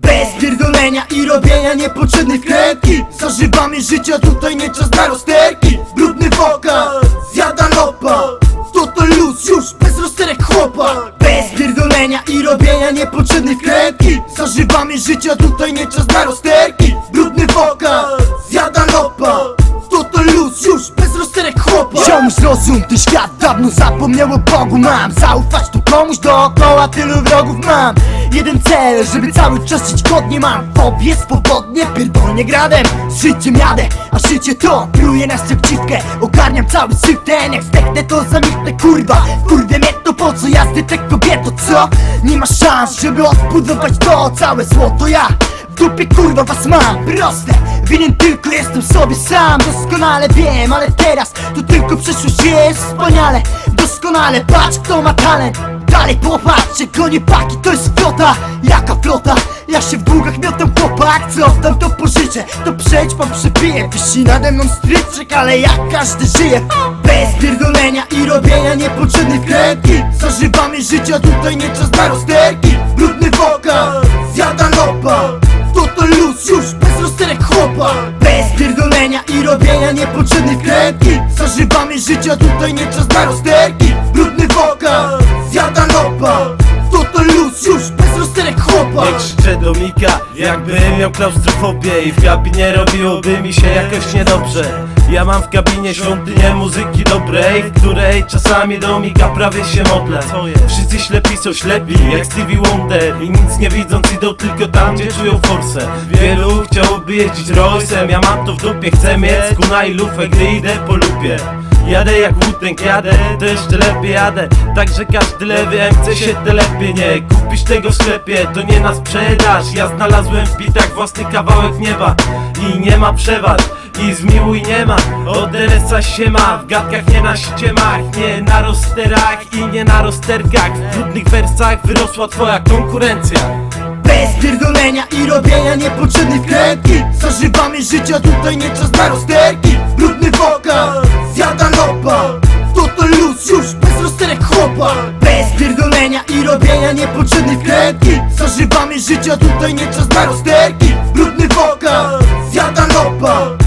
Bez pierdolenia i robienia niepotrzebnych krętki Zażywamy życia, tutaj nie czas na rozterki. Brudny wokal, zjada lopa. To to luz już, bez rozterek chłopa. Bez pierdolenia i robienia niepotrzebnych krętki Zażywamy życia, tutaj nie czas na rozterki. Brudny wokal, zjada lopa. To to luz już, bez rozterek chłopa. Ziomuś zrozum, ten świat dawno zapomniał o Bogu. Mam zaufać tu komuś dookoła, tylu wrogów mam. Jeden cel, żeby cały czas żyć godnie Mam. Fobię swobodnie, pierdolnie gradem. Z życiem jadę, a życie to. Pluje na szybciwkę, ogarniam cały system. Jak zdechnę to zamilknę kurwa. Kurde mnie to po co jazdy te kobieto, co? Nie ma szans, żeby odbudować to całe złoto. Ja w dupie kurwa was mam, proste. Winien tylko jestem sobie sam. Doskonale wiem, ale teraz to tylko przyszłość jest wspaniale. Doskonale patrz kto ma talent Dalej popatrz, konie paki to jest flota. Jaka flota? Ja się w długach miotam chłopak Co tam to pożyczę, to przejdź pan przypiję Wisi nade mną stryczek, ale jak każdy żyje. Bez pierdolenia i robienia niepotrzebnych krętki Zażywamy życia, tutaj nie czas na rozterki Brudny wokal, zjada lopa. To to luz już, bez rozterek chłopa. Bez pierdolenia i robienia niepotrzebnych krętki Zażywamy życia, tutaj nie czas na rozterki Nie krzyczę do Mika, jakbym miał klaustrofobię I w kabinie robiłoby mi się jakoś niedobrze. Ja mam w kabinie świątynię muzyki dobrej W której czasami do Mika prawie się modlę. Wszyscy ślepi są ślepi, jak Stevie Wonder I nic nie widząc idą tylko tam, gdzie czują forsę. Wielu chciałoby jeździć Royce'em, ja mam to w dupie Chcę mieć skuna i lufę, gdy idę po lupie Jadę jak łutęk, jadę, to jeszcze lepiej jadę. Także każdy lewy MC się telepie Nie. Kupisz tego w sklepie, to nie na sprzedaż. Ja znalazłem w bitach własny kawałek nieba I nie ma przewad, i zmiłuj nie ma Od RS-a się ma, w gadkach nie na ściemach Nie na rozsterach i nie na rozterkach. W trudnych wersach wyrosła twoja konkurencja. Bez pierdolenia i robienia niepotrzebnych krętki Zażywamy życia, tutaj nie czas na rozterki Bez pierdolenia i robienia niepotrzebnych krętki. Zażywamy życia, tutaj nie czas na rozterki. Brudny wokal, zjada lopa